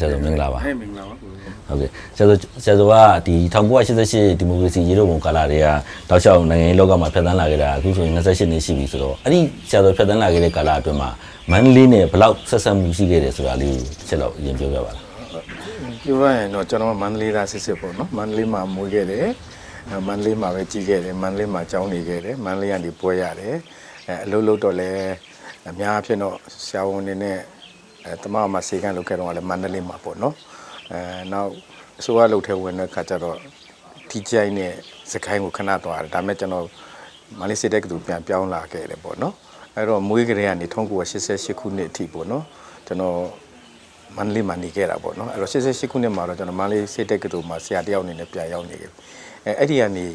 ဆရာတော်မင်္ဂလာပါဟဲ့မင်္ဂလာပါကိုဟုတ်ကဲ့ဆရာတော်ဆရာတော်ကဒီ1988ဒီမိုကရေစီရေတော်ပုံကာလတွေကတောက်လျှောက်နိုင်ငံရေးလောကမှာဖြတ်သန်းလာခဲ့တာအခုဆိုရင်28နှစ်ရှိပြီဆိုတော့အဲ့ဒီဆရာတော်ဖြတ်သန်းလာခဲ့တဲ့ကာလအတွင်းမှာမန္တလေးနဲ့ဘယ်လောက်ဆက်ဆက်မှုရှိခဲ့တယ်ဆိုတာလေးကိုချက်တော့အရင်ပြောပြပါလား ပြောရရင်တော့ကျွန်တော်မန္တလေးသားစစ်စစ်ပေါ့နော်မန္တလေးမှာမွေးခဲ့တယ်အဲမန္တလေးမှာပဲကြီးခဲ့တယ်မန္တလေးမှာကျောင်းနေခဲ့တယ်မန္တလေးကနေပွဲရတယ်အဲအလုပ်လုပ်တော့လဲအများအဖြစ်တော့ဆရာဝန်တွေနဲ့အဲတမမစေကန်းလုပ်ခဲ့တော့လည်းမန္တလေးမှာပေါ့နော်အဲနောက်အစိုးရလုပ်ထဲဝင်တဲ့ခါကျတော့ထီချိုင်းနဲ့စကိုင်းကိုခဏသွားတယ်ဒါပေမဲ့ကျွန်တော်မန္တလေးစစ်တဲ့ကသူပြန်ပြောင်းလာခဲ့တယ်ပေါ့နော်အဲ့တော့မွေးကလေးကနေ1988ခုနှစ်အထိပေါ့နော်ကျွန်တော် မန္တလေးမှာနေခဲ့တာပေါ့နော်အဲ့တော့88ခုနှစ်မှာတော့ကျွန်တော်မန္တလေးစစ်တက်ကတူမှာဆရာတယောက်အနေနဲ့ပြန်ရောက်နေခဲ့ပြီအဲအဲ့ဒီကနေ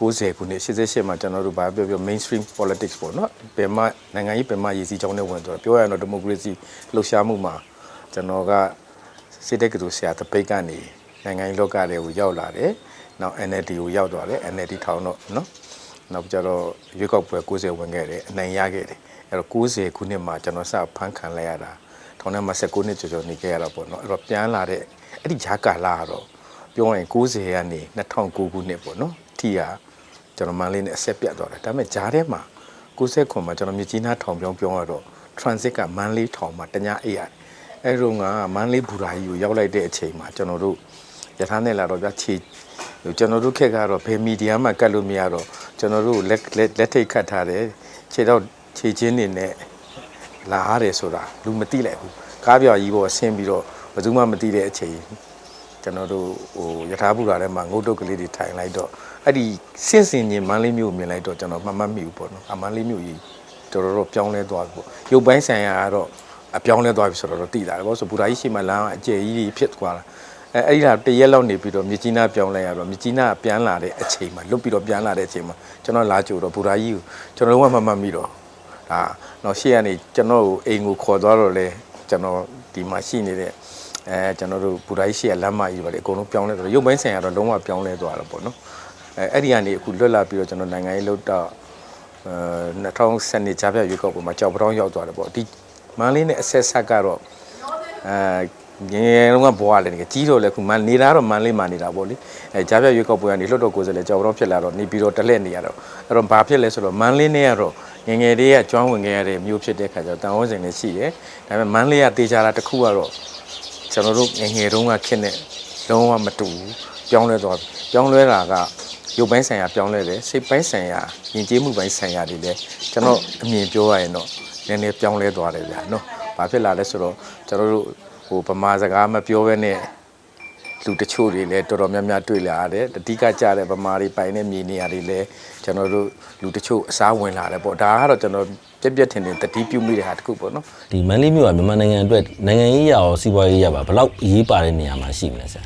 90ခုနှစ်88မှာကျွန်တော်တို့ဘာပြောပြော mainstream politics ပေါ့နော်ပင်မနိုင်ငံရေးပင်မရည်စည်းကြောင်းနဲ့ဝင်တော့ပြောရရင်တော့ဒီမိုကရေစီလှုပ်ရှားမှုမှာကျွန်တော်ကစစ်တက်ကတူဆရာတပိတ်ကနေနိုင်ငံရေးလောကတွေကိုရောက်လာတယ်နောက် NLD ကိုရောက်သွားတယ် NLD ထောင်တော့နော်နောက်ကျတော့ရွေးကောက်ပွဲ90ဝင်ခဲ့တယ်အနိုင်ရခဲ့တယ်အဲ့တော့90ခုနှစ်မှာကျွန်တော်စဖမ်းခံလိုက်ရတာ ထောင်ထဲမှာ16နှစ်ကျော်ကျော်နေခဲ့ရတော့ပေါ့နော်အဲ့တော့ပြန်လာတဲ့အဲ့ဒီဂျာကာလာကတော့ပြောရင်90ကနေ2009ခုနှစ်ပေါ့နော်ထီကကျွန်တော်မန်လေးနဲ့အဆက်ပြတ်သွားတယ်ဒါပေမဲ့ဂျာထဲမှာ90ခွန်မှာကျွန်တော်မြကြီးနားထောင်ပြောင်းပြောင်းရတော့ transit ကမန်လေးထောင်မှာတ냐အေးရတယ်အဲ့တော့ကမန်လေးဘူရာကြီးကိုရောက်လိုက်တဲ့အချိန်မှာကျွန်တော်တို့ရထားနဲ့လာတော့ပြချီကျွန်တော်တို့ခက်ကတော့ဘယ်မီဒီယာမှကတ်လို့မရတော့ကျွန်တော်တို့လက်လက်လက်ထိတ်ခတ်ထားတယ်ခြေတော့ခြေချင်းနေနဲ့ လာရတယ်ဆိုတာလူမသိလိုက်ဘူးကားပြော်ကြီးပေါ်ဆင်းပြီးတော့ဘယ်သူမှမသိတဲ့အချိန်ကျွန်တော်တို့ဟိုယထာဘူရာထဲမှာငုတ်တုတ်ကလေးတွေထိုင်လိုက်တော့အဲ့ဒီစင့်စင်ချင်းမန်းလေးမျိုးကိုမြင်လိုက်တော့ကျွန်တော်မှတ်မှတ်မိဘူးပေါ့နော်အမန်းလေးမျိုးကြီးတော်တော်တော့ပြောင်းလဲသွားပြီပေါ့ရုပ်ပိုင်းဆိုင်ရာကတော့အပြောင်းလဲသွားပြီဆိုတော့သိတာပေါ့ဆိုဘူရာကြီးရှိမှလမ်းကအကျယ်ကြီးကြီးဖြစ်သွားတာအဲအဲ့ဒီကတရက်လောက်နေပြီးတော့မြကြီးနားပြောင်းလဲရတော့မြကြီးနားပြန်လာတဲ့အချိန်မှာလွတ်ပြီးတော့ပြန်လာတဲ့အချိန်မှာကျွန်တော်လာကြိုတော့ဘူရာကြီးကိုကျွန်တော်လုံးဝမမှတ်မိတော့ဒါ တော့ရှေ့ကနေကျွန်တော်ကိုအိမ်ကိုခေါ်သွားတော့လဲကျွန်တော်ဒီမှာရှိနေတဲ့အဲကျွန်တော်တို့ဘူရာကြီးရှေ့ကလမ်းမကြီးပါတယ်အကုန်လုံးပြောင်းလဲသွားတယ်ရုပ်ပိုင်းဆိုင်ရာတော့လုံးဝပြောင်းလဲသွားတော့ပေါ့နော်အဲအဲ့ဒီကနေအခုလွတ်လာပြီးတော့ကျွန်တော်နိုင်ငံရေးလှုပ်တော့အဲ2010နှစ်ကြာပြရွေးကောက်ပွဲမှာကြောက်ပြောင်းရောက်သွားတယ်ပေါ့ဒီမန်းလေးနဲ့အဆက်ဆက်ကတော့အဲငယ်ငယ်တုန်းကဘွားလည်းနေကြီးတော့လဲခုမန်နေတာတော့မန်လေးမှာနေတာပေါ့လေအဲကြာပြရွေးကောက်ပွဲကနေလွတ်တော့ကိုယ်စားလဲကြောက်ပြောင်းဖြစ်လာတော့နေပြီးတော့တလက်နေရတော့အဲ့တော့ဘာဖြစ်လဲဆိုတော့မန်လေးနဲ့ကတော့ ငယ်ငယ်လေးကကျွမ်းဝင်ခဲ့ရတဲ့မျိုးဖြစ်တဲ့ခါကျတော့တန်ဝန်းစင်လည်းရှိတယ်။ဒါပေမဲ့မန်းလေးကတေချာတာတစ်ခုကတော့ကျွန်တော်တို့ငယ်ငယ်တုန်းကခင်းတဲ့လုံးဝမတူဘူး။ပြောင်းလဲသွားပြီ။ပြောင်းလဲတာကရုပ်ပိုင်းဆိုင်ရာပြောင်းလဲတယ်။စိတ်ပိုင်းဆိုင်ရာယဉ်ကျေးမှုပိုင်းဆိုင်ရာတွေလည်းကျွန်တော်အမြင်ပြောရရင်တော့နည်းနည်းပြောင်းလဲသွားတယ်ဗျာနော်။ဘာဖြစ်လာလဲဆိုတော့ကျွန်တော်တို့ဟိုဗမာစကားမပြောဘဲနဲ့ လူတချို့တွေလည်းတော်တော်များများတွေ့လာရတယ်အဓိကကြတဲ့ဗမာတွေပိုင်တဲ့မြေနေရာတွေလည်းကျွန်တော်တို့လူတချို့အစားဝင်လာတယ်ပေါ့ဒါကတော့ကျွန်တော်ပြက်ပြက်ထင်ထင်တတိပြုမိတဲ့ဟာတစ်ခုပေါ့နော်ဒီမန္တလေးမြို့ကမြန်မာနိုင်ငံအတွက်နိုင်ငံရေးရရောစီးပွားရေးရပါဘယ်လောက်အရေးပါတဲ့နေရာမှာရှိမလဲဆရာ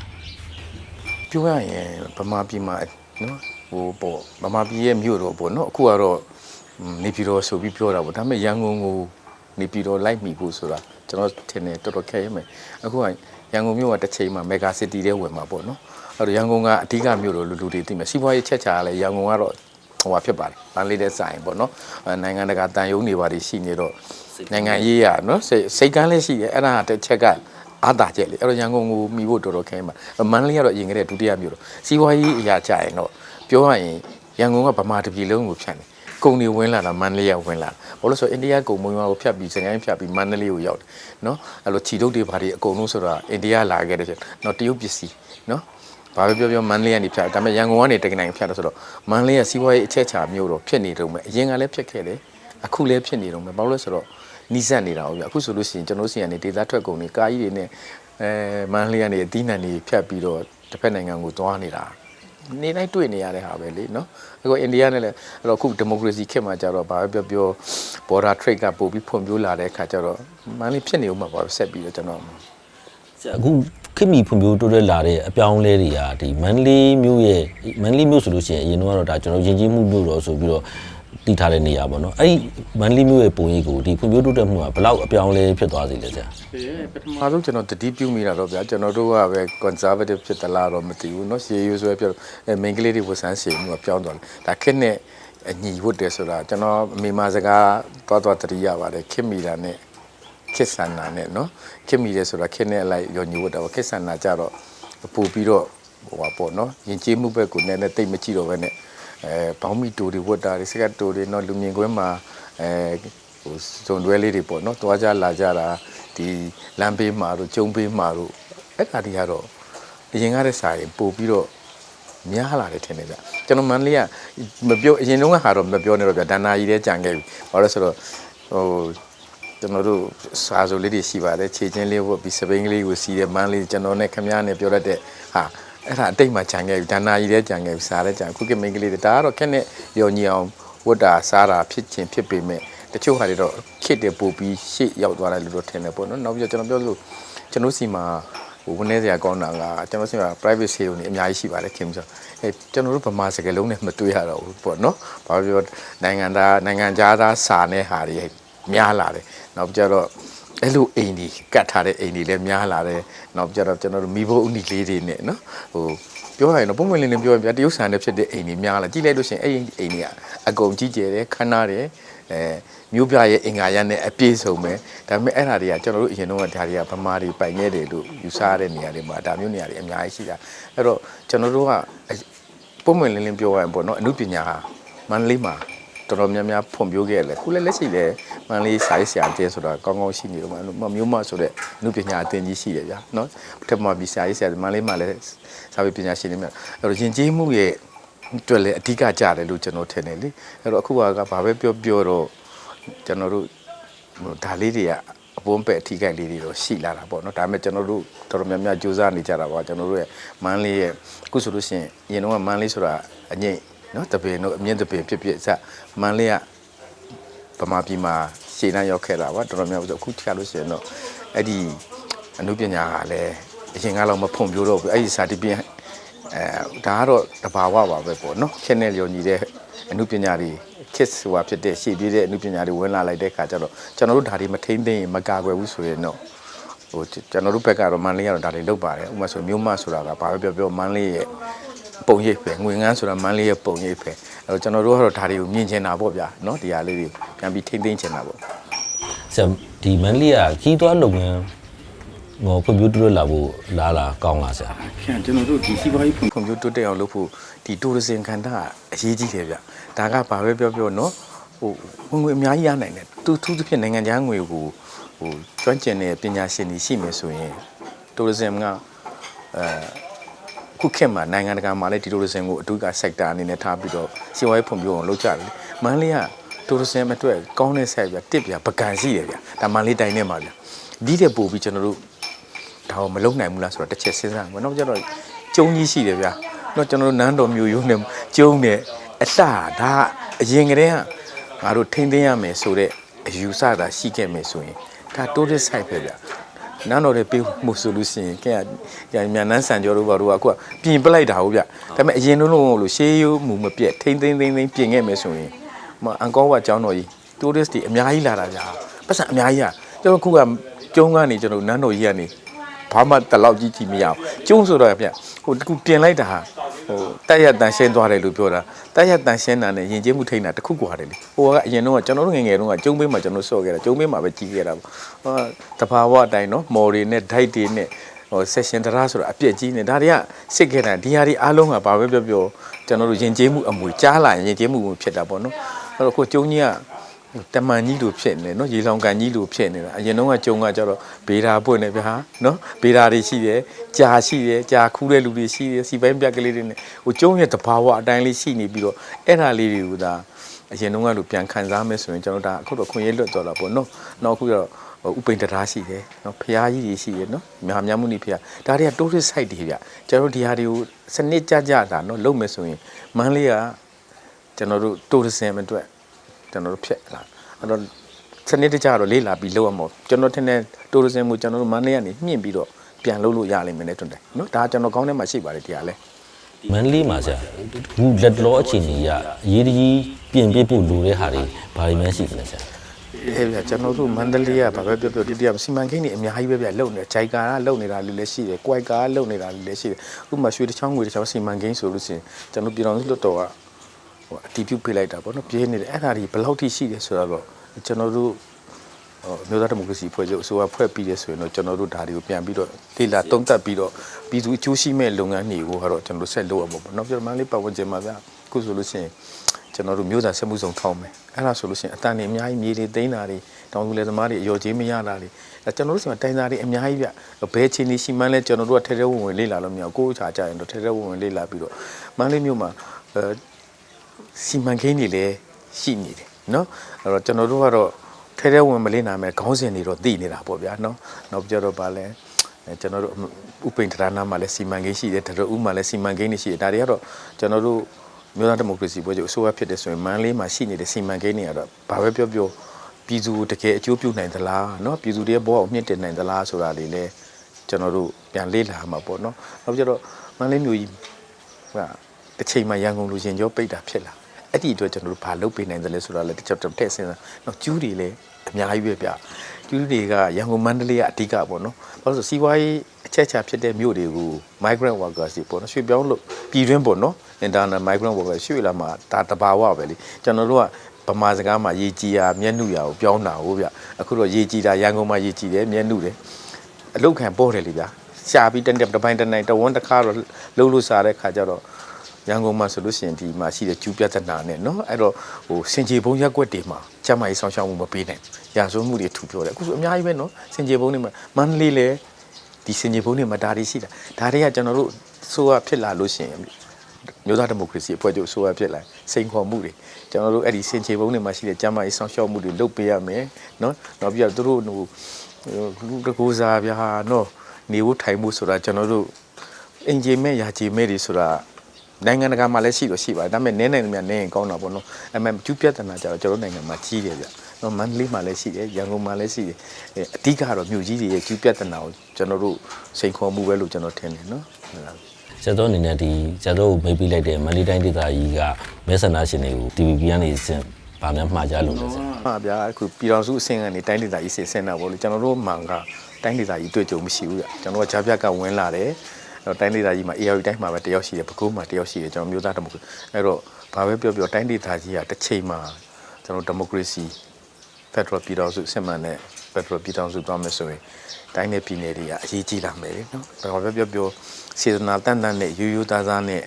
ပြောရရင်ဗမာပြည်မှာနော်ဟိုပေါ့ဗမာပြည်ရဲ့မြို့တော်ပေါ့နော်အခုကတော့ဟွန်းနေပြည်တော်ဆိုပြီးပြောတာပေါ့ဒါပေမဲ့ရန်ကုန်ကိုနေပြည်တော်လိုက်မိဖို့ဆိုတာကျွန်တော်ထင်တယ်တော်တော်ခက်ရမယ်အခုက ရန်ကုန်မြို့ကတစ်ချိန်မှာမဂါစီတီထဲဝင်မှာပေါ့နော်အဲ့တော့ရန်ကုန်ကအဓိကမြို့တော်လူလူတွေသိမယ်စီးပွားရေးချက်ချာလဲရန်ကုန်ကတော့ဟိုဟာဖြစ်ပါတယ်။ဗန်လေးတဲ့ဆိုင်ပေါ့နော်။အဲနိုင်ငံတကာတန်ယုံနေပါတွေရှိနေတော့နိုင်ငံရေးရနော်စိတ်စိတ်ကန်းလည်းရှိတယ်အဲ့ဒါတစ်ချက်ကအာသာချက်လေအဲ့တော့ရန်ကုန်ကိုမိဖို့တော်တော်ခဲမှာမန္တလေးကတော့အရင်ကတည်းကဒုတိယမြို့တော့စီးပွားရေးအရာကြရင်တော့ပြောရရင်ရန်ကုန်ကဗမာတစ်ပြည်လုံးကိုဖြတ်နေ ကုန်တွေဝင်လာတာမန္တလေးကဝင်လာဘာလို့လဲဆိုတော့အိန္ဒိယကုန်မွေးဝါကိုဖြတ်ပြီးစကိုင်းဖြတ်ပြီးမန္တလေးကိုရောက်တယ်နော်အဲ့လိုခြိတုပ်တွေဘာတွေအကုန်လုံးဆိုတာအိန္ဒိယလာခဲ့တယ်ဆိုတော့တရုတ်ပစ္စည်းနော်ဘာပဲပြောပြောမန္တလေးကနေဖြတ်ဒါပေမဲ့ရန်ကုန်ကနေတကနိုင်ဖြတ်တယ်ဆိုတော့မန္တလေးကစီးပွားရေးအချက်ချာမြို့တော့ဖြစ်နေတော့မယ်အရင်ကလည်းဖြစ်ခဲ့တယ်အခုလည်းဖြစ်နေတော့မယ်ဘာလို့လဲဆိုတော့နီးစပ်နေတာဟုတ်ပြီအခုဆိုလို့ရှိရင်ကျွန်တော်တို့စီကနေဒေသထွက်ကုန်တွေကားကြီးတွေနဲ့အဲမန်လေးကနေအသီးနှံတွေဖြတ်ပြီးတော့တစ်ဖက်နိုင်ငံကိုသွားနေတာ နေတိုင်းတွေ့နေရတဲ့ဟာပဲလေနော်အခုအိန္ဒိယနဲ့လည်းအဲ့တော့အခုဒီမိုကရေစီခေတ်မှာကျတော့ဘာပဲပြောပြော border trade ကပို့ပြီးဖွံ့ဖြိုးလာတဲ့အခါကျတော့မန်လေးဖြစ်နေဦးမှာပါဆက်ပြီးတော့ကျွန်တော်ဆရာအခုခေတ်မီဖွံ့ဖြိုးတိုးတက်လာတဲ့အပြောင်းအလဲတွေကဒီမန္တလေးမြို့ရဲ့မန္တလေးမြို့ဆိုလို့ရှိရင်အရင်တော့ဒါကျွန်တော်ယဉ်ကျေးမှုမြို့တော်ဆိုပြီးတော့ တည်ထားတဲ့နေရာပေါ့နော်အဲ့ဒီမန္တလေးမြို့ရဲ့ပုံရိပ်ကိုဒီဖွံ့ဖြိုးတိုးတက်မှုကဘယ်လောက်အပြောင်းအလဲဖြစ်သွားစေလဲဆရာ ပထမဆုံးကျွန်တော်တတိပြုမိတာတော့ဗျာကျွန်တော်တို့ကပဲ conservative ဖြစ်သလားတော့မသိဘူးเนาะရှေးရိုးဆွဲပြောအဲ main ကလေးတွေဝတ်ဆန်းရှည်မှုကပြောင်းသွားတယ်ဒါခက်နဲ့အညီဝတ်တယ်ဆိုတာကျွန်တော်အမိမစကားတွားတွားတတိရပါတယ်ခက်မိတာနဲ့ခက်ဆန္နာနဲ့เนาะခက်မိတယ်ဆိုတာခက်နဲ့အလိုက်ရောညီဝတ်တာပေါ့ခက်ဆန္နာကြတော့ပို့ပြီးတော့ဟိုပါပေါ့เนาะယဉ်ကျေးမှုဘက်ကိုနည်းနည်းတိတ်မကြည့်တော့ဘဲနဲ့ အဲဘောင်းမီတိုတွေဝတ်တာတွေစကတ်တိုတွေနော်လူမြင်ကွင်းမှာအဲဟိုစုံတွဲလေးတွေပေါ့နော်တွားကြလာကြတာဒီလမ်းဘေးမှာတို့ကျုံဘေးမှာတို့အဲ့ခါတည်းကတော့အရင်ကတည်းကစာရင်ပို့ပြီးတော့များလာတယ်ထင်တယ်ဗျကျွန်တော်မန္တလေးကမပြောအရင်တုန်းကဟာတော့မပြောနေတော့ဗျဒဏ္ဍာရီတဲ့ကြံခဲ့ပြီဘာလို့ဆိုတော့ဟိုကျွန်တော်တို့စာဆိုလေးတွေရှိပါတယ်ခြေချင်းလေးဝတ်ပြီးစပိန်ကလေးကိုစီးတယ်မန်းလေးကျွန်တော်နဲ့ခမည်းနဲ့ပြောရတဲ့ဟာ အဲ့ဒါအတိတ်မှာကြံခဲ့ပြီဒါနာကြီးတဲ့ကြံခဲ့ပြီစားတဲ့ကြံခုကမိန်းကလေးတွေဒါကတော့ခက်နဲ့ရောညီအောင်ဝတ်တာစားတာဖြစ်ချင်းဖြစ်ပေမဲ့တချို့ဟာတွေတော့ခစ်တယ်ပို့ပြီးရှေ့ရောက်သွားတယ်လို့တော့ထင်တယ်ပေါ့နော်နောက်ပြီးတော့ကျွန်တော်ပြောလို့ကျွန်တော်စီမှာဟိုဝန်းနေစရာကောင်းတာကကျွန်တော်ဆီမှာ private sale နေအများကြီးရှိပါတယ်ခင်ဗျဆိုအဲကျွန်တော်တို့ဗမာစကားလုံးနဲ့မတွေ့ရတော့ဘူးပေါ့နော်ဘာပြောနိုင်ငံသားနိုင်ငံသားသားစာနဲ့ဟာတွေများလာတယ်နောက်ကြတော့ အဲ့လိုအိမ်ကြီးကတ်ထားတဲ့အိမ်ကြီးလည်းများလာတယ်နောက်ကြတော့ကျွန်တော်တို့မိဖို့ဥနီလေးတွေနဲ့နော်ဟိုပြောရရင်တော့ပုံမှန်လေးလေးပြောရင်ဗျာတရုတ်ဆန်နဲ့ဖြစ်တဲ့အိမ်ကြီးများလာကြည့်လိုက်လို့ရှိရင်အဲ့ဒီအိမ်ကြီးကအကုန်ကြီးကျယ်တယ်ခမ်းနားတယ်အဲမြို့ပြရဲ့အင်္ဂါရနဲ့အပြည့်စုံပဲဒါပေမဲ့အဲ့ဒါတွေကကျွန်တော်တို့အရင်တုန်းကဒါတွေကဗမာတွေပိုင်ခဲ့တယ်လို့ယူဆရတဲ့နေရာတွေမှာဒါမျိုးနေရာတွေအများကြီးရှိတာအဲ့တော့ကျွန်တော်တို့ကပုံမှန်လင်းလင်းပြောရရင်ပေါ့နော်အမှုပညာဟာမန္တလေးမှာ တော်တော်များများဖွံ့ဖြိုးခဲ့တယ်ခုလည်းလက်ရှိလည်းမန္တလေးစာရေးဆရာကျဲဆိုတာကောင်းကောင်းရှိနေတော့မှမျိုးမဆိုတဲ့အမှုပညာအသင်ကြီးရှိတယ်ဗျာနော်ပထမပြီးဆရာရေးဆရာမန္တလေးမှာလည်းစာပေပညာရှင်တွေများအဲ့တော့ယဉ်ကျေးမှုရဲ့အတွက်လည်းအဓိကကြတယ်လို့ကျွန်တော်ထင်တယ်လေအဲ့တော့အခုကဘာပဲပြောပြောတော့ကျွန်တော်တို့ဟိုဒါလေးတွေကအပွန်းပဲ့အထီးကိုက်လေးတွေတော့ရှိလာတာပေါ့နော်ဒါပေမဲ့ကျွန်တော်တို့တော်တော်များများကြိုးစားနေကြတာပါကျွန်တော်တို့ရဲ့မန်းလေးရဲ့အခုဆိုလို့ရှိရင်အရင်တော့မန်းလေးဆိုတာအငိမ့် နော်တပင်တို့အမြင့်တပင်ဖြစ်ဖြစ်စမန်းလေးကဗမာပြည်မှာရှေ့နှမ်းရောက်ခဲ့တာပါတော်တော်များများဆိုအခုချလို့ရှိရင်တော့အဲ့ဒီအမှုပညာကလည်းအရင်ကတော့မဖွံ့ဖြိုးတော့ဘူးအဲ့ဒီစာတီပြန်အဲဒါကတော့တဘာဝပါပဲပေါ့နော်ခက်နဲ့လျော်ညီတဲ့အမှုပညာတွေ kids ဟိုဟာဖြစ်တဲ့ရှေ့ပြေးတဲ့အမှုပညာတွေဝင်လာလိုက်တဲ့ခါကျတော့ကျွန်တော်တို့ဒါတွေမထိမ့်သိမ့်ရင်မကာကွယ်ဘူးဆိုရင်တော့ဟိုကျွန်တော်တို့ဘက်ကတော့မန်လေးကတော့ဒါတွေလုပ်ပါတယ်ဥပမာဆိုမျိုးမဆိုတာကဘာပဲပြောပြောမန်လေးရဲ့ ပုံရိပ်ပဲငွေငန်းဆိုတာမန်လေးရဲ့ပုံရိပ်ပဲအဲတော့ကျွန်တော်တို့ကတော့ဒါတွေကိုမြင်ချင်တာပေါ့ဗျာเนาะဒီဟာလေးတွေပြန်ပြီးထိမ့်သိမ့်ချင်တာပေါ့ ဆရာဒီမန္တလေးကခီးသွွားလုပ်ငန်းဟောဖွံ့ဖြိုးတိုးတက်လာဖို့လားလားကောင်းလားဆရာ ခင်ကျွန်တော်တို့ဒီစီးပွားရေးဖွံ့ဖြိုးတိုးတက်အောင်လုပ်ဖို့ဒီတိုးရစင်ခန္ဓာအရေးကြီးတယ်ဗျဒါကဘာပဲပြောပြောเนาะဟိုဝင်ငွေအများကြီးရနိုင်တယ်သူသူသဖြင့်နိုင်ငံခြားငွေကိုဟိုကျွမ်းကျင်တဲ့ပညာရှင်တွေရှိမယ်ဆိုရင်တိုးရစင်ကအဲ ခုခေတ်မှာနိုင်ငံတကာမှာလည်းဒီတိုးရစင်ကိုအထူးက sector အနေနဲ့ထားပြီးတော့စီးပွားရေးဖွံ့ဖြိုးအောင်လုပ်ကြတယ်မန္တလေးကတိုးရစင်အတွက်ကောင်းတဲ့ site ဗျတစ်ဗျပကံရှိတယ်ဗျဒါမန္တလေးတိုင်းထဲမှာဗျဒီတဲ့ပို့ပြီးကျွန်တော်တို့ဒါကိုမလုံနိုင်ဘူးလားဆိုတော့တစ်ချက်စဉ်းစားမယ်။နောက်ကျတော့ကျုံကြီးရှိတယ်ဗျာ။တော့ကျွန်တော်တို့နန်းတော်မျိုးရိုးနဲ့ကျုံနဲ့အလှဒါအရင်ကတည်းကငါတို့ထိမ့်သိမ်းရမယ်ဆိုတဲ့အယူဆတာရှိခဲ့မယ်ဆိုရင်ဒါ tourist site ပဲဗျာ။ နန်းတော်တွေပေးမှုဆိုလို့ရှိရင်ကဲရမြန်နန်းဆန်ကျော်တို့ဘာတို့ကအခုကပြင်ပလိုက်တာဟုတ်ဗျ။ဒါပေမဲ့အရင်လုံးလုံးလို့ရှေးရိုးမှုမပြတ်ထိမ့်သိမ်းသိမ်းသိမ်းပြင်ခဲ့မယ်ဆိုရင်မအန်ကောဝါကျောင်းတော်ကြီး tourist တွေအများကြီးလာတာဗျာ။ပတ်စံအများကြီးอ่ะကျွန်တော်ခုကကျုံကနေကျွန်တော်နန်းတော်ကြီးကနေ ဘာမှတလောက်ကြီးကြည့်မရအောင်ကျုံးဆိုတော့ဗျဟိုတခုပြင်လိုက်တာဟာဟိုတက်ရတန်ရှင်းသွားတယ်လို့ပြောတာတက်ရတန်ရှင်းတာနဲ့ယဉ်ကျေးမှုထိန်းတာတခုကွာတယ်လေဟိုကအရင်တော့ကျွန်တော်တို့ငယ်ငယ်တုန်းကကျုံးပေးမှာကျွန်တော်ဆော့ခဲ့တာကျုံးပေးမှာပဲကြီးခဲ့တာပေါ့ဟောတဘာဝအတိုင်းနော်မော်တွေနဲ့ဒိုက်တွေနဲ့ဟိုဆက်ရှင်တရာဆိုတာအပြည့်ကြီးနေဒါတွေကစစ်ခဲ့တာဒီဟာတွေအားလုံးကဘာပဲပြောပြောကျွန်တော်တို့ယဉ်ကျေးမှုအမွေကြားလာရင်ယဉ်ကျေးမှုဖြစ်တာပေါ့နော်အဲ့တော့ကိုကျုံကြီးက တမန်ကြီးလိုဖြစ်နေတယ်နော်ရေလောင်ကန်ကြီးလိုဖြစ်နေတာအရင်တော့ကကြုံကကြတော့ဘေးဓာပွင့်နေဗျာနော်ဘေးဓာတွေရှိတယ်ကြာရှိတယ်ကြာခူးတဲ့လူတွေရှိတယ်စီပိုင်းပြက်ကလေးတွေနဲ့ဟိုကျုံရဲ့တဘာဝအတိုင်းလေးရှိနေပြီးတော့အဲ့ဒါလေးတွေကိုဒါအရင်တော့ကလိုပြန်ခံစားမယ်ဆိုရင်ကျွန်တော်ဒါအခုတော့ခွင့်ရလွတ်တော့တာပေါ့နော်နောက်အခုတော့ဥပိန်တရားရှိတယ်နော်ဖျားကြီးတွေရှိတယ်နော်မြာမြမှုနေဖျားဒါတွေက tourist site တွေဗျကျွန်တော်တို့ဒီဟာတွေကိုစနစ်ကြကြတာနော်လုပ်မယ်ဆိုရင်မန်းလေးကကျွန်တော်တို့ tourism အတွက် ကျွန်တော်တို့ဖြစ်လာအဲ့တော့စနစ်တကျတော့လေးလာပြီးလောက်ရမှာကျွန်တော်ထင်တဲ့တိုးရစင်မှုကျွန်တော်တို့မန္တလေးကနေမြင့်ပြီးတော့ပြန်လုပ်လို့ရလိမ့်မယ်နဲ့တွန်းတယ်နော်ဒါကျွန်တော်ကောင်းထဲမှာရှိပါတယ်တရားလဲမန္တလေးမှာဆရာအခုလက်တလောအခြေအနေကအရေးတကြီးပြင်ပြဖို့လိုတဲ့ဟာတွေဘာတွေများရှိသလဲဆရာအေးဗျာကျွန်တော်တို့မန္တလေးကဘာပဲပြောပြောဒီတရားစီမံကိန်းတွေအများကြီးပဲဗျာလုံနေဂျိုက်ကာကလုံနေတာလူလည်းရှိတယ်၊ကွိုက်ကာကလုံနေတာလူလည်းရှိတယ်။ဥပမာရွှေတစ်ချောင်းငွေတစ်ချောင်းစီမံကိန်းဆိုလို့ရှိရင်ကျွန်တော်ပြည်တော်စုလွတ်တော်က ဟိုအတီးပြုတ်ပေးလိုက်တာပေါ့နော်ပြင်းနေတယ်အဲ့ဒါတွေဘယ်လောက်ထိရှိတယ်ဆိုတော့ကျွန်တော်တို့ဟိုမျိုးသားဒီမိုကရေစီဖွဲ့ချုပ်အစိုးရဖွဲ့ပြီးတယ်ဆိုရင်တော့ကျွန်တော်တို့ဒါတွေကိုပြန်ပြီးတော့လေ့လာသုံးသပ်ပြီးတော့ပြည်သူအကျိုးရှိမဲ့လုပ်ငန်းတွေကိုကတော့ကျွန်တော်တို့ဆက်လုပ်အောင်ပေါ့နော်ပြောမန်းလေးပတ်ဝန်းကျင်မှာဗျာအခုဆိုလို့ရှိရင်ကျွန်တော်တို့မျိုးသားဆက်မှုဆောင်ထောင်းမယ်အဲ့ဒါဆိုလို့ရှိရင်အတန်တွေအများကြီးမြေတွေသိမ်းတာတွေတောင်သူလယ်သမားတွေအယောကျေးမရတာတွေအဲကျွန်တော်တို့ဆိုရင်တိုင်သားတွေအများကြီးဗျဘဲချင်းနေရှိမှန်းလဲကျွန်တော်တို့ကထဲထဲဝင်ဝင်လေးလာလို့မရဘူးကိုယ်ချာကြရင်တော့ထဲထဲဝင်ဝင်လေးလာပြီးတော့မန်းလေးမျိုးမှာအဲ စီမံကိန်းတွေလည်းရှိနေတယ်နော်အဲ့တော့ကျွန်တော်တို့ကတော့ထဲထဲဝင်မလေးနာမယ်ခေါင်းစဉ်တွေတော့သိနေတာပေါ့ဗျာနော်နောက်ကြတော့ဗာလဲအဲကျွန်တော်တို့ဥပိန်ထရနာမှာလည်းစီမံကိန်းရှိတယ်တရဥမှာလည်းစီမံကိန်းတွေရှိတယ်ဒါတွေကတော့ကျွန်တော်တို့ မြို့သားဒီမိုကရေစီပွဲချုပ်အစိုးရဖြစ်တဲ့ဆိုရင်မန္တလေးမှာရှိနေတဲ့စီမံကိန်းတွေကတော့ဘာပဲပြောပြောပြည်သူတကယ်အကျိုးပြုနိုင်သလားเนาะပြည်သူတွေရဲ့ဘဝကိုမြင့်တင်နိုင်သလားဆိုတာလေးလည်းကျွန်တော်တို့ပြန်လေ့လာမှာပေါ့เนาะနောက်ပြီးတော့မန္တလေးမြို့ကြီးဟာတစ်ချိန်မှာရန်ကုန်လူရှင်ကျော်ပိတ်တာဖြစ်လာ အဲ့ဒီအတွက်ကျွန်တော်တို့ဘာလုပ်ပေးနိုင်သလဲဆိုတာလည်းတစ်ချက်တစ်ထည့်စဉ်းစားနောက်ကျူးတွေလည်းအများကြီးပဲဗျကျူးတွေကရန်ကုန်မန္တလေးကအဓိကပေါ့နော်ဘာလို့လဲဆိုစီးပွားရေးအချက်ချာဖြစ်တဲ့မြို့တွေကို migrant workers တွေပေါ့နော်ရွှေ့ပြောင်းလို့ပြည်တွင်းပေါ့နော် internal migrant workers ရွှေ့လာမှာဒါတဘာဝပဲလေကျွန်တော်တို့ကဗမာစကားမှာရေကြီးရာမျက်နှုရာကိုပြောင်းတာဟုတ်ဗျအခုတော့ရေကြီးတာရန်ကုန်မှာရေကြီးတယ်မျက်နှုတယ်အလုတ်ခံပေါ်တယ်လေဗျရှာပြီးတနေ့တစ်ပိုင်းတစ်နိုင်တဝန်းတစ်ခါတော့လှုပ်လို့စားတဲ့ခါကျတော့ ရန်ကုန်မှာဆိုလို့ရှိရင်ဒီမှာရှိတဲ့ကျူးပြဿနာနဲ့เนาะအဲ့တော့ဟိုစင်ကြေဘုံရက်ွက်တွေမှာကျမကြီးဆောင်ရှောက်မှုမပေးနိုင်ဘူးရာဇဝမှုတွေထူပြောတယ်အခုဆိုအများကြီးပဲเนาะစင်ကြေဘုံတွေမှာမန္တလေးလေဒီစင်ကြေဘုံတွေမှာဒါတွေရှိတာဒါတွေကကျွန်တော်တို့ဆိုရဖြစ်လာလို့ရှိရင် မျိုးသားဒီမိုကရေစီအဖွဲ့ချုပ်ဆိုရဖြစ်လာစိန်ခေါ်မှုတွေကျွန်တော်တို့အဲ့ဒီစင်ချေဘုံတွေမှာရှိတဲ့ကျမ်းမာရေးဆောင်ရှောက်မှုတွေလုပ်ပေးရမယ်เนาะနောက်ပြီးတော့သူတို့ဟိုလူတကူစားဗျာเนาะနေဖို့ထိုင်မှုဆိုတာကျွန်တော်တို့အင်ဂျင်မဲ့ယာဂျီမဲ့တွေဆိုတာ နိုင်ငံတကာမှာလည်းရှိတော့ရှိပါတယ်ဒါပေမဲ့နည်းနည်းများနည်းရင်ကောင်းတာပေါ့နော်အဲ့မဲ့ကျူးပြတ်တနာကြတော့ကျွန်တော်နိုင်ငံမှာကြီးတယ်ဗျနော်မန္တလေးမှာလည်းရှိတယ်ရန်ကုန်မှာလည်းရှိတယ်အဲအဓိကတော့မြို့ကြီးတွေရဲ့ကျူးပြတ်တနာကိုကျွန်တော်တို့စိန်ခေါ်မှုပဲလို့ကျွန်တော်ထင်တယ်နော်ဟုတ်လားဆရာတော်အနေနဲ့ဒီဆရာတော်ကိုမေးပြီးလိုက်တဲ့မန္တလေးတိုင်းဒေသကြီးကမဲဆန္ဒရှင်တွေကို TVB ကနေစင်ဗာများမှားကြလို့လဲဆရာဟာဗျာအခုပြည်တော်စုအဆင့်ကနေတိုင်းဒေသကြီးအဆင့်ဆင့်တာပေါ့လေကျွန်တော်တို့မှန်ကတိုင်းဒေသကြီးတွေ့ကြုံမရှိဘူးဗျကျွန်တော်ကဂျားပြကဝင်လာတယ်အဲ့ တော့တိုင်းဒေသကြီးမှာ AR တိုင်းမှာပဲတယောက်ရှိတယ်ပဲခူးမှာတယောက်ရှိတယ်ကျွန်တော်မျိုးသားဒီမိုကရေစီအဲ့တော့ဘာပဲပြောပြောတိုင်းဒေသကြီးကတစ်ချိန်မှာကျွန်တော်ဒီမိုကရေစီ Federal ပြည်တော်စုစစ်မှန်တဲ့ Federal ပြည်တော်စုသွားမယ်ဆိုရင်တိုင်းနယ်ပြည်နယ်တွေကအရေးကြီးလာမယ်လေနော်ဒါဘာပဲပြောပြောစေတနာတန်တန်နဲ့ရိုးရိုးသားသားနဲ့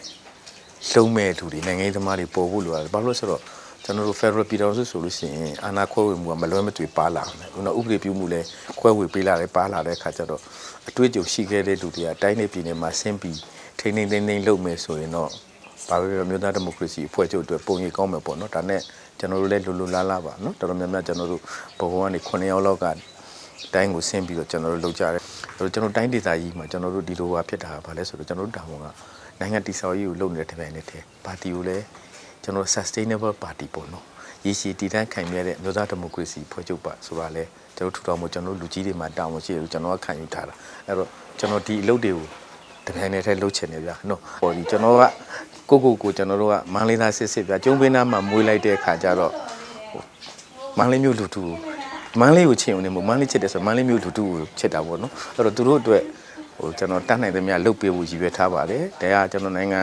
လုံးမဲ့သူတွေနိုင်ငံရေးသမားတွေပေါ်ဖို့လိုရတယ်ဘာလို့လဲဆိုတော့ ကျွန်တော်တို့ Federal ပြည်တော်စုဆိုလို့ရှိရင်အာဏာခွဲဝေမှုကမလွဲမသွေပါလာမယ်။ဥပဒေဥပဒေပြုမှုလည်းခွဲဝေပေးလာတယ်ပါလာတဲ့အခါကျတော့အတွေ့အကြုံရှိခဲ့တဲ့သူတွေကတိုင်းနေပြည်နယ်မှာဆင်းပြီးထိန်းထိန်းသိမ်းသိမ်းလုပ်မယ်ဆိုရင်တော့ဘာပဲပြောမျိုးသားဒီမိုကရေစီအဖွဲ့ချုပ်အတွက်ပုံရိပ်ကောင်းမယ်ပေါ့နော်။ဒါနဲ့ကျွန်တော်တို့လည်းလူလူလားလားပါနော်။တော်တော်များများကျွန်တော်တို့ဘဝကနေ9ယောက်လောက်ကတိုင်းကိုဆင်းပြီးတော့ကျွန်တော်တို့လုပ်ကြတယ်။အဲ့တော့ကျွန်တော်တိုင်းဒေသကြီးမှာကျွန်တော်တို့ဒီလိုဟာဖြစ်တာကဘာလဲဆိုတော့ကျွန်တော်တို့တာဝန်ကနိုင်ငံတည်ဆောက်ရေးကိုလုပ်နေတဲ့တစ်ပိုင်းနဲ့တည်းပါတီကိုလည်း ကျွန်တော် sustainable party ပေါ့နော်။ရည်ရှိတည်တံ့ခိုင်မြဲတဲ့မျိုးသားဒီမိုကရေစီဖွဲ့ချုပ်ပါဆိုတာလဲကျွန်တော်ထူထောင်မှုကျွန်တော်လူကြီးတွေမှာတာဝန်ရှိတယ်လို့ကျွန်တော်ကခံယူထားတာ။အဲ့တော့ကျွန်တော်ဒီအလုပ်တွေကိုတစ်ပိုင်းနဲ့တည်းလုပ်ချင်တယ်ဗျာနော်။ဟောဒီကျွန်တော်ကကိုကိုကိုကျွန်တော်တို့ကမန္တလေးသားစစ်စစ်ဗျာကျုံပင်းသားမှာမွေးလိုက်တဲ့အခါကျတော့မန္တလေးမြို့လူထုမန္တလေးကိုချစ်အောင်နေမို့မန္တလေးချစ်တယ်ဆိုမန္တလေးမြို့လူထုကိုချစ်တာပေါ့နော်အဲ့တော့သူတို့အတွက်ဟိုကျွန်တော်တတ်နိုင်သမျှလုပ်ပေးဖို့ရည်ရွယ်ထားပါတယ်တရားကျွန်တော်နိုင်ငံ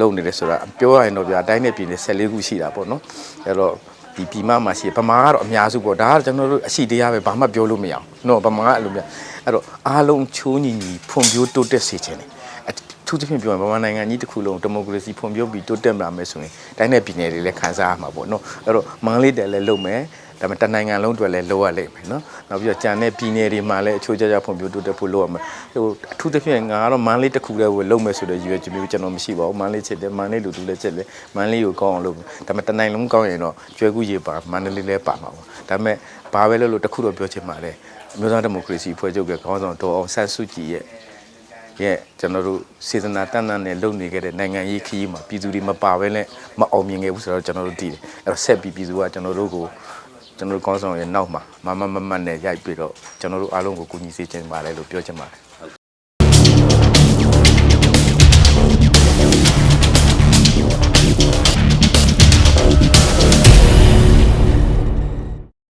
လုပ်နေတယ်ဆိုတာပြောရရင်တော့ဗျာအတိုင်းနဲ့ပြည်နယ်14ခုရှိတာပေါ့နော်အဲ့တော့ဒီပြည်မမှာရှိဗမာကတော့အများစုပေါ့ဒါကတော့ကျွန်တော်တို့အရှိတရားပဲဘာမှပြောလို့မရအောင်နော်ဗမာကအဲ့လိုမျိုးအဲ့တော့အားလုံးချိုးညီညီဖွံ့ဖြိုးတိုးတက်စေချင်တယ်အထူးသဖြင့်ပြောရင်ဗမာနိုင်ငံကြီးတစ်ခုလုံးဒီမိုကရေစီဖွံ့ဖြိုးပြီးတိုးတက်လာမယ်ဆိုရင်တိုင်းနယ်ပြည်နယ်တွေလည်းခံစားရမှာပေါ့နော်အဲ့တော့မန္တလေးတယ်လည်းလုပ်မယ် ဒါပေမဲ့တနိုင်ငံလုံးအတွက်လည်းလိုရလိမ့်မယ်နော်နောက်ပြီးတော့ကြံတဲ့ပြည်နယ်တွေမှာလည်းအချိုးကျကျဖွံ့ဖြိုးတိုးတက်ဖို့လိုရမယ်ဟိုအထူးသဖြင့်ငါကတော့မန္တလေးတစ်ခုတည်းကိုလုပ်မယ်ဆိုတဲ့ရည်ရွယ်ချက်မျိုးကျွန်တော်မရှိပါဘူးမန္တလေးချစ်တယ်မန္တလေးလူတူလည်းချစ်တယ်မန္တလေးကိုကောင်းအောင်လုပ်မယ်ဒါပေမဲ့တနိုင်ငံလုံးကောင်းရင်တော့ကျွဲကူးရေပါမန္တလေးလည်းပါမှာပေါ့ဒါပေမဲ့ဘာပဲလို့လို့တစ်ခုတော့ပြောချင်ပါတယ်အမျိုးသားဒီမိုကရေစီဖွဲ့ချုပ်ကခေါင်းဆောင်ဒေါ်အောင်ဆန်းစုကြည်ရဲ့ရဲ့ကျွန်တော်တို့စေတနာတန်တန်နဲ့လုပ်နေခဲ့တဲ့နိုင်ငံရေးခရီးမှာပြည်သူတွေမပါဘဲနဲ့မအောင်မြင်ခဲ့ဘူးဆိုတော့ကျွန်တော်တို့သိတယ်အဲ့တော့ဆက်ပြီးပြည်သူကကျွန်တော်တို့ကို ကျွန်တော်တို့ကောင်းဆောင်ရဲ့နောက်မှာမမမမနဲ့ရိုက်ပြီးတော့ကျွန်တော်တို့အားလုံးကိုကူညီစေချင်ပါတယ်လို့ပြောချင်ပါတယ်